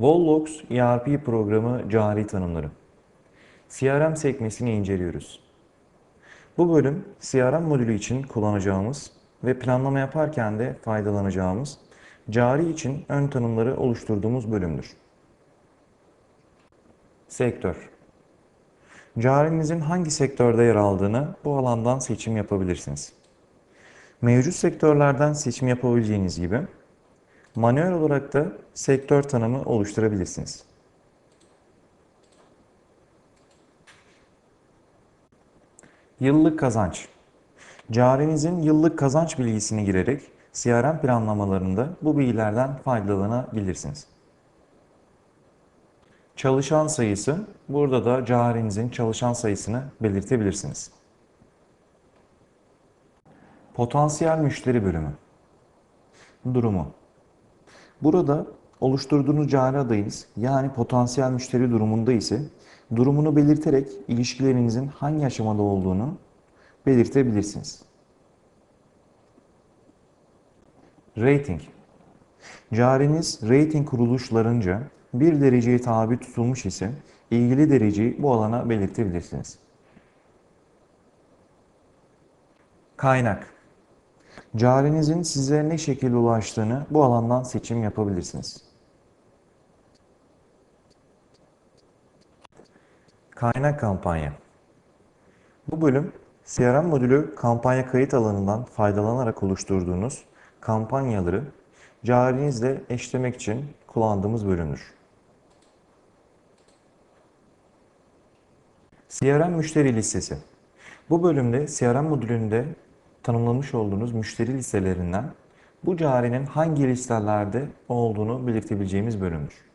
Vollox ERP programı cari tanımları. CRM sekmesini inceliyoruz. Bu bölüm CRM modülü için kullanacağımız ve planlama yaparken de faydalanacağımız cari için ön tanımları oluşturduğumuz bölümdür. Sektör. Carinizin hangi sektörde yer aldığını bu alandan seçim yapabilirsiniz. Mevcut sektörlerden seçim yapabileceğiniz gibi manuel olarak da sektör tanımı oluşturabilirsiniz. Yıllık kazanç. Carinizin yıllık kazanç bilgisini girerek CRM planlamalarında bu bilgilerden faydalanabilirsiniz. Çalışan sayısı. Burada da carinizin çalışan sayısını belirtebilirsiniz. Potansiyel müşteri bölümü. Durumu. Burada oluşturduğunuz cari adayınız yani potansiyel müşteri durumunda ise durumunu belirterek ilişkilerinizin hangi aşamada olduğunu belirtebilirsiniz. Rating. Cariniz rating kuruluşlarınca bir dereceye tabi tutulmuş ise ilgili dereceyi bu alana belirtebilirsiniz. Kaynak. Carinizin size ne şekilde ulaştığını bu alandan seçim yapabilirsiniz. Kaynak kampanya. Bu bölüm CRM modülü kampanya kayıt alanından faydalanarak oluşturduğunuz kampanyaları carinizle eşlemek için kullandığımız bölümdür. CRM müşteri listesi. Bu bölümde CRM modülünde tanımlamış olduğunuz müşteri listelerinden bu carinin hangi listelerde olduğunu belirtebileceğimiz bölümdür.